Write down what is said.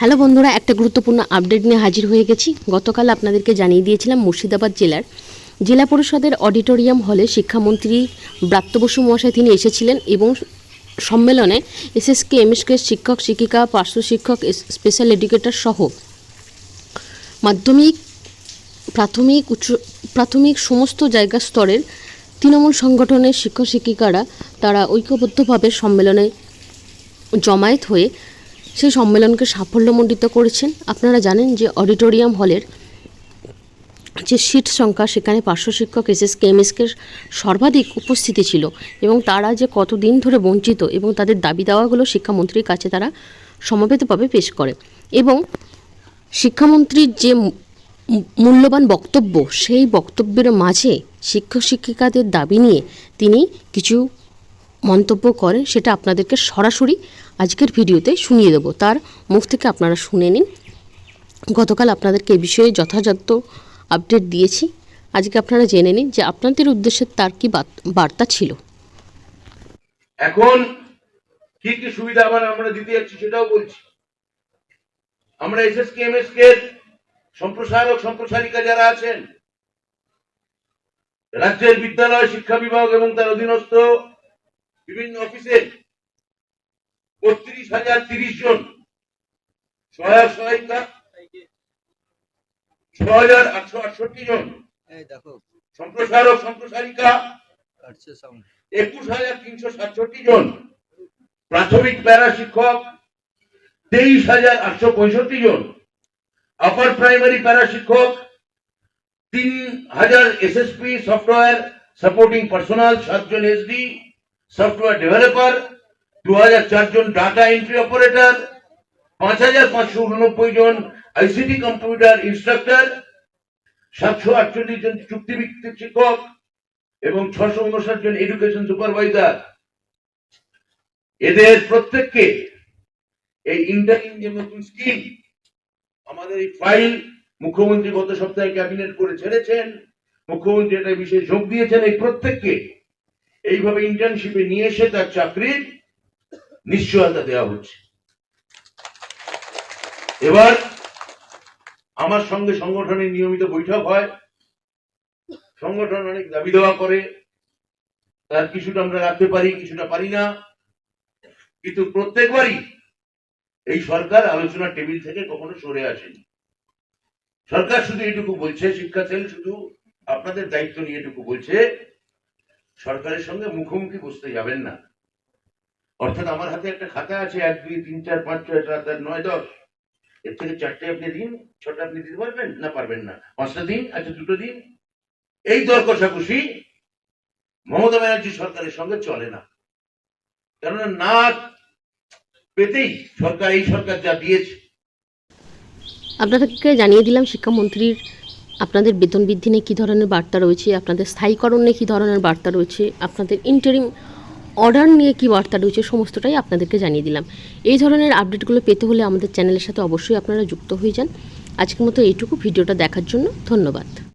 Hello বন্ধুরা, একটা গুরুত্বপূর্ণ আপডেট নিয়ে হাজির হয়ে গেছি। গতকাল আপনাদেরকে জানিয়ে দিয়েছিলাম মুর্শিদাবাদ জেলার জেলা পরিষদের অডিটোরিয়াম হলে শিক্ষামন্ত্রী ব্রাত্য বসু মহাশয় তিনি এসেছিলেন এবং সম্মেলনে এসএসকে, এমএসকে শিক্ষক, শিক্ষিকা, পার্শ্ব শিক্ষক স্পেশাল এডুকেটর সহ মাধ্যমিক, প্রাথমিক, উচ্চ, প্রাথমিক সমস্ত জায়গা স্তরের তৃণমূল সংগঠনের শিক্ষক, শিক্ষিকারা তারা ঐক্যবদ্ধভাবে সম্মেলনে জমায়েত হয়ে সেই সম্মেলনকে সাফল্যমণ্ডিত করেছেন। আপনারা জানেন যে অডিটোরিয়াম হলের যে সিট সংখ্যা, সেখানে পার্শ্ব শিক্ষক এসএস কেএমএসকে সর্বাধিক উপস্থিতি ছিল এবং তারা যে কতদিন ধরে বঞ্চিত এবং তাদের দাবি দাওয়াগুলো শিক্ষামন্ত্রীর কাছে তারা সমবেতভাবে পেশ করে এবং শিক্ষামন্ত্রীর যে মূল্যবান বক্তব্য, সেই বক্তব্যের মাঝে শিক্ষক শিক্ষিকাদের দাবি নিয়ে তিনি কিছু মন্তব্য করেন সেটা আপনাদেরকে সরাসরি আজকের ভিডিওতে শুনিয়ে দেবো। তার মুখ থেকে আপনারা শুনে নিন। গতকাল আপনাদেরকে এ বিষয়ে যথাযথ আপডেট দিয়েছি। আজকে আপনারা জেনে নিন যে আপনাদের উদ্দেশ্যে তার কি বার্তা ছিল। এখন কি কি সুবিধা আবার আমরা দিতে যাচ্ছি সেটাও বলছি। আমরা এসএস কে এমএস কে সম্প্রসারক, সম্প্রসারিকা যারা আছেন, রাজ্যের বিদ্যালয়, শিক্ষা বিভাগ এবং তার অধীনস্থ বিভিন্ন অফিসে বত্রিশ হাজার তিরিশ জন সহায়ক সহায়িকা ছ হাজার আটশো আটষট্টি জন সম্প্রসারক সম্প্রসারিকা একুশ হাজার তিনশো সাতষট্টি জন প্রাথমিক প্যারা শিক্ষক তেইশ হাজার আটশো পঁয়ষট্টি জন আপার প্রাইমারি প্যারা শিক্ষক তিন হাজার এসএসপি সফটওয়্যার সাপোর্টিং পার্সোনাল সাতজন এসডি সফটওয়্যার ডেভেলপার দু চারজন ডাটা এন্ট্রি অপারেটর পাঁচ হাজার পাঁচশো উননব্বই জন আইসিটি কম্পিউটার ইনস্ট্রাক্টর সাতশো আটচল্লিশ জন চুক্তিভিত্তিক শিক্ষক এবং ছশো উনষাট জন এডুকেশন সুপারভাইজার এদের প্রত্যেককে এই ইন্টারিম যে নতুন স্কিম আমাদের এই ফাইল মুখ্যমন্ত্রী গত সপ্তাহে ক্যাবিনেট করে ছেড়েছেন। মুখ্যমন্ত্রী এটা বিশেষ যোগ দিয়েছেন। এই প্রত্যেককে এইভাবে ইন্টার্নশিপে নিয়ে এসে তার চাকরির নিশ্চয়তা দেওয়া হচ্ছে। এবার আমার সঙ্গে সংগঠনের নিয়মিত বৈঠক হয়। সংগঠন অনেক দাবি দেওয়া করে। তার কিছুটা আমরা রাখতে পারি, কিছুটা পারি না। কিন্তু প্রত্যেকবারই এই সরকার আলোচনা টেবিল থেকে কখনো সরে আসেনি। সরকার শুধু এটুকু বলছে, শিক্ষা সেল শুধু আপনাদের দায়িত্ব নিয়ে এটুকু বলছে সরকারের সঙ্গে মুখোমুখি বসতে যাবেন না। অর্থাৎ আমার হাতে একটা খাতা আছে, এক, দুই, তিন, চার, পাঁচ, ছয়, সাত, আট, নয়, দশ। এর থেকে চারটে আপনি দিন, ছটা আপনি দিতে পারবেন না পারবেন না? পাঁচটা দিন আচ্ছা দুটো দিন। এই দর কষাকষি মমতা ব্যানার্জি সরকারের সঙ্গে চলে না। কেননা না পেতেই সরকার, এই সরকার যা দিয়েছে। আপনাদেরকে জানিয়ে দিলাম, শিক্ষামন্ত্রীর আপনাদের বেতন বৃদ্ধি নিয়ে কী ধরনের বার্তা রয়েছে? আপনাদের স্থায়ীকরণ নিয়ে কী ধরনের বার্তা রয়েছে? আপনাদের ইন্টারিম অর্ডার নিয়ে কী বার্তা রয়েছে? সমস্তটাই আপনাদেরকে জানিয়ে দিলাম। এই ধরনের আপডেটগুলো পেতে হলে আমাদের চ্যানেলের সাথে অবশ্যই আপনারা যুক্ত হয়ে যান। আজকের মতো এইটুকু। ভিডিওটা দেখার জন্য ধন্যবাদ।